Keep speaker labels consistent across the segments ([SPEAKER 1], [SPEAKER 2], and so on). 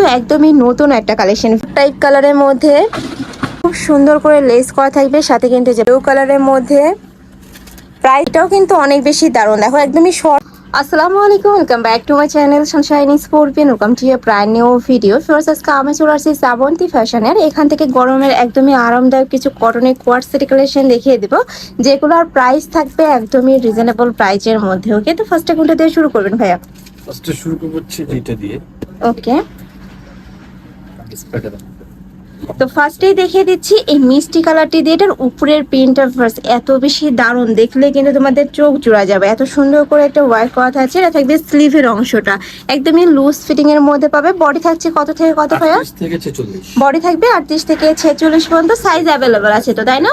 [SPEAKER 1] কিন্তু একদমই নতুন একটা কালেকশন টাইপ কালারের মধ্যে খুব সুন্দর করে লেস করা থাকবে সাথে কিন্তু ব্লু কালারের মধ্যে প্রাইসটাও কিন্তু অনেক বেশি দারুণ। দেখো একদমই শর্ট আসসালামু আলাইকুম welcome back to my channel sunshining sportian welcome to your brand new video first আজকে আমি চলে আসছি শ্রাবন্তী ফ্যাশনের এখান থেকে গরমের একদমই আরামদায়ক কিছু কটনের কোয়ার সেটি কালেকশন দেখিয়ে দিব। যেগুলোর প্রাইস থাকবে একদমই রিজনেবল প্রাইসের মধ্যে ওকে তো ফার্স্টে কোনটা দিয়ে শুরু করবেন ভাইয়া?
[SPEAKER 2] ফার্স্টে শুরু করব হচ্ছে যেটা দিয়ে।
[SPEAKER 1] ওকে
[SPEAKER 2] is better than
[SPEAKER 1] তো ফার্স্টেই দেখিয়ে দিচ্ছি এই মিষ্টি কালারটি দিয়ে এটার উপরের প্রিন্টার ফার্স্ট এত বেশি দারুণ। দেখলে কিন্তু তোমাদের চোখ জোড়া যাবে। এত সুন্দর করে একটা ওয়ার্ক করা থাকছে এটা থাকবে স্লিভের অংশটা। একদমই লুজ ফিটিং এর মধ্যে পাবে। বডি থাকছে কত থেকে কত ভাইয়া? বডি থাকবে আটত্রিশ থেকে ছেচল্লিশ পর্যন্ত সাইজ অ্যাভেলেবল আছে তো তাই না?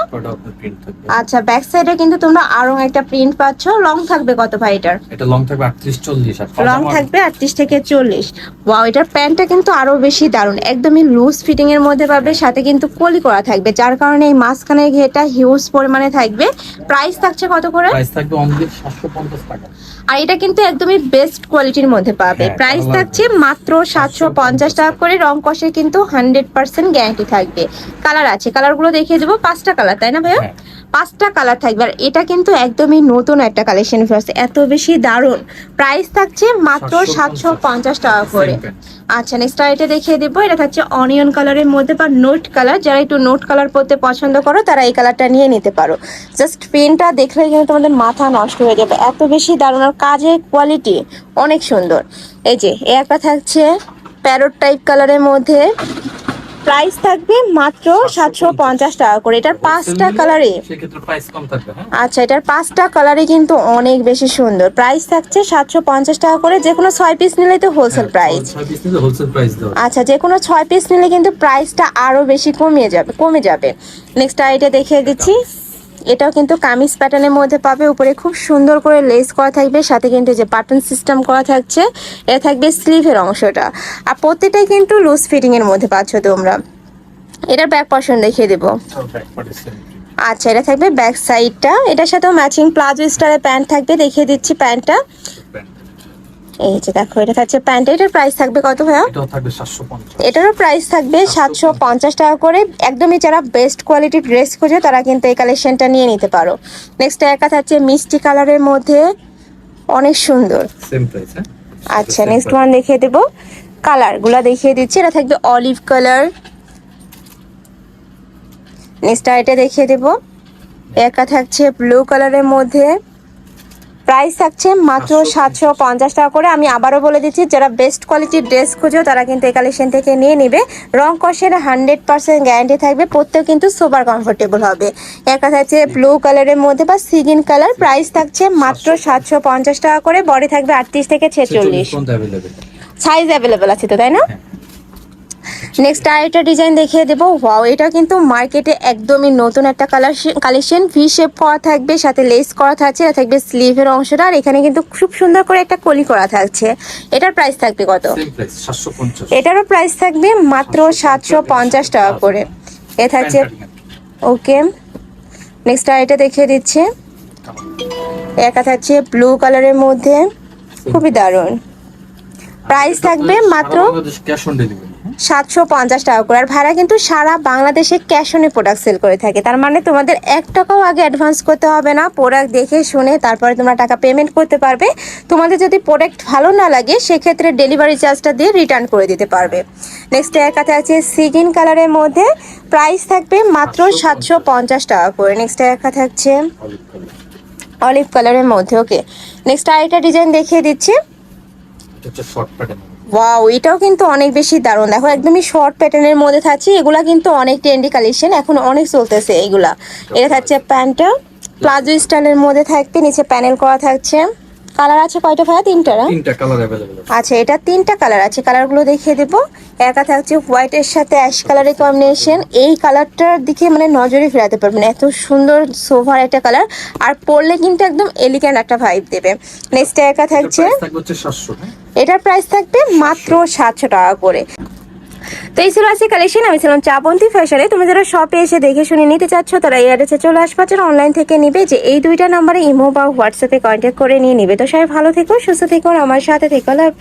[SPEAKER 1] আচ্ছা ব্যাক সাইডে কিন্তু তোমরা আরও একটা প্রিন্ট পাচ্ছ। লং থাকবে কত ভাই এটার?
[SPEAKER 2] এটা লং থাকবে আটত্রিশ চল্লিশ আর
[SPEAKER 1] লং থাকবে আটত্রিশ থেকে চল্লিশ। ওয়াও এটার প্যান্টটা কিন্তু আরও বেশি দারুণ। একদমই লুজ ফিটিং এর মধ্যে পাবে। সাথে কিন্তু কলি করা থাকবে যার কারণে এই মাঝখানের ঘেটা হিউজ পরিমাণে থাকবে। প্রাইস থাকছে কত করে?
[SPEAKER 2] প্রাইস থাকবে অনলি সাতশো পঞ্চাশ টাকা।
[SPEAKER 1] আর এটা কিন্তু একদমই বেস্ট কোয়ালিটির মধ্যে পাবে।
[SPEAKER 2] হ্যাঁ,
[SPEAKER 1] প্রাইস থাকছে মাত্র সাতশো পঞ্চাশ টাকা করে রং কষে কিন্তু হান্ড্রেড পার্সেন্ট গ্যারান্টি থাকবে। কালার আছে কালারগুলো দেখিয়ে দেবো পাঁচটা কালার তাই না ভাইয়া?
[SPEAKER 2] হ্যাঁ।
[SPEAKER 1] পাঁচটা কালার থাকবে আর এটা কিন্তু একদমই নতুন একটা কালেকশন এত বেশি দারুণ। প্রাইস থাকছে মাত্র সাতশো পঞ্চাশ। টাকা করে। আচ্ছা নেক্সট এটা দেখিয়ে দেবো। এটা থাকছে অনিয়ন কালারের মধ্যে বা নোট কালার যারা একটু নোট কালার পরতে পছন্দ করো তারা এই কালারটা নিয়ে নিতে পারো। জাস্ট পেনটা দেখলে কিন্তু তোমাদের মাথা নষ্ট হয়ে যাবে। এত বেশি দারুণ আর কাজের কোয়ালিটি অনেক সুন্দর। এই যে এ একটা থাকছে প্যারোট টাইপ কালারের মধ্যে। প্রাইস থাকবে মাত্র সাতশো পঞ্চাশ টাকা করে। এটার পাঁচটা কালারে
[SPEAKER 2] হ্যাঁ?
[SPEAKER 1] আচ্ছা এটার পাঁচটা কালারে কিন্তু অনেক বেশি সুন্দর। প্রাইস থাকছে সাতশো পঞ্চাশ টাকা করে যে কোনো ছয় পিস নিলে তো হোলসেল প্রাইস আচ্ছা যে কোনো ছয় পিস নিলে কিন্তু প্রাইসটা আরও বেশি কমিয়ে যাবে কমে যাবে। নেক্সট এটা দেখিয়ে দিচ্ছি। এটাও কিন্তু কামিজ প্যাটার্নের মধ্যে পাবে। উপরে খুব সুন্দর করে লেস করা থাকবে, সাথে কিন্তু যে বাটন সিস্টেম করা থাকছে এটা থাকবে স্লিভের অংশটা। আর প্রত্যেকটাই কিন্তু লুজ ফিটিংয়ের মধ্যে পাচ্ছ তোমরা। এটার ব্যাক পশন দেখিয়ে দেবো। আচ্ছা এটা থাকবে ব্যাক সাইডটা এটার সাথেও ম্যাচিং প্লাজো স্টাইলের প্যান্ট থাকবে, দেখিয়ে দিচ্ছি প্যান্টটা এই যে দেখো এটা থাকছে প্যান্ট। এটার প্রাইস থাকবে কত ভাইয়া? এটারও প্রাইস থাকবে সাতশো পঞ্চাশ। টাকা করে। একদমই যারা বেস্ট কোয়ালিটির ড্রেস খোঁজে তারা কিন্তু এই কালেকশনটা নিয়ে নিতে পারো। নেক্সট একা থাকছে মিষ্টি কালারের মধ্যে। অনেক সুন্দর।
[SPEAKER 2] হ্যাঁ?
[SPEAKER 1] আচ্ছা নেক্সট ওয়ান দেখিয়ে দেবো। কালারগুলো দেখিয়ে দিচ্ছি। এটা থাকবে অলিভ কালার নেক্সট এটা দেখিয়ে দেবো। একা থাকছে ব্লু কালারের মধ্যে। প্রাইস থাকছে মাত্র সাতশো পঞ্চাশ টাকা করে। আমি আবারও বলে দিচ্ছি যারা বেস্ট কোয়ালিটির ড্রেস খুঁজো তারা কিন্তু এই কালেকশন থেকে নিয়ে নেবে। রং কষের হান্ড্রেড পার্সেন্ট গ্যারান্টি থাকবে প্রত্যেক কিন্তু সুপার কমফোর্টেবল হবে। একা থাকছে ব্লু কালারের মধ্যে বা সিগিন কালার প্রাইস থাকছে মাত্র সাতশো পঞ্চাশ টাকা করে। বডি থাকবে আটত্রিশ থেকে ছেচল্লিশ। সাইজ অ্যাভেলেবেল আছে তো তাই না? নেক্সট আরেকটা ডিজাইন দেখিয়ে দেবো। ওয়াও এটা কিন্তু মার্কেটে একদমই নতুন একটা কালার কালেকশন ভি শেপ করা থাকবে সাথে লেস করা থাকছে আর থাকবে স্লিভের অংশটা। আর এখানে কিন্তু খুব সুন্দর করে একটা কলি করা থাকছে। এটার প্রাইস থাকবে কত? এটারও প্রাইস থাকবে মাত্র সাতশো পঞ্চাশ টাকা করে। এ থাকছে ওকে নেক্সট আর এটা দেখিয়ে দিচ্ছে। একা থাকছে ব্লু কালারের মধ্যে। খুবই দারুণ। প্রাইস থাকবে মাত্র
[SPEAKER 2] ক্যাশ অন ডেলিভারি
[SPEAKER 1] সাতশো পঞ্চাশ টাকা করে। আর ভাড়া কিন্তু সারা বাংলাদেশে ক্যাশ অনে প্রোডাক্ট সেল করে থাকে। তার মানে তোমাদের এক টাকাও আগে অ্যাডভান্স করতে হবে না। প্রোডাক্ট দেখে শুনে তারপরে তোমরা টাকা পেমেন্ট করতে পারবে। তোমাদের যদি প্রোডাক্ট ভালো না লাগে, সেক্ষেত্রে ডেলিভারি চার্জটা দিয়ে রিটার্ন করে দিতে পারবে। নেক্সট এক কাছে আছে সিগিন কালারের মধ্যে। প্রাইস থাকবে মাত্র সাতশো পঞ্চাশ টাকা করে। নেক্সট একা থাকছে
[SPEAKER 2] অলিভ
[SPEAKER 1] কালারের মধ্যে। ওকে নেক্সট আরেকটা ডিজাইন দেখিয়ে দিচ্ছি। ওয়াও এটাও কিন্তু অনেক বেশি দারুণ। দেখো একদমই শর্ট প্যাটার্নের মধ্যে থাকছে। এগুলা কিন্তু অনেক ট্রেন্ডি কালেকশন এখন অনেক চলতেছে এগুলা। এটা থাকছে প্যান্টটা প্লাজো স্টাইলের মধ্যে থাকবে নিচে প্যানেল করা থাকছে। কালার আছে কয়টা ভাইয়া? তিনটা না?
[SPEAKER 2] তিনটা কালার আছে।
[SPEAKER 1] আচ্ছা এটা তিনটা কালার আছে। কালারগুলো দেখিয়ে দেবো। একা থাকছে হোয়াইটের সাথে অ্যাশ কালারের কম্বিনেশন এই কালারটার দিকে মানে নজরে ফেরাতে পারবেন এত সুন্দর সোভার একটা কালার আর পরলে কিন্তু একদম এলিগ্যান্ট একটা ভাইব দেবে। নেক্সট একা থাকছে
[SPEAKER 2] হ্যাঁ?
[SPEAKER 1] এটার প্রাইস থাকবে মাত্র সাতশো টাকা করে। তো এই ছিল আজকে কালেকশন আমি ছিলাম চাপন্তি ফ্যাশনে তুমি যারা শপে এসে দেখে শুনে নিতে চাচ্ছ, তারা এই অ্যাড্রেসে চলে আসবা। যারা অনলাইন থেকে নিবে, যে এই দুইটা নাম্বারে ইমো বা হোয়াটসঅ্যাপে কন্ট্যাক্ট করে নিয়ে নিবে। তো সবাই ভালো থেকো, সুস্থ থেকো আমার সাথে থেকো। লাভ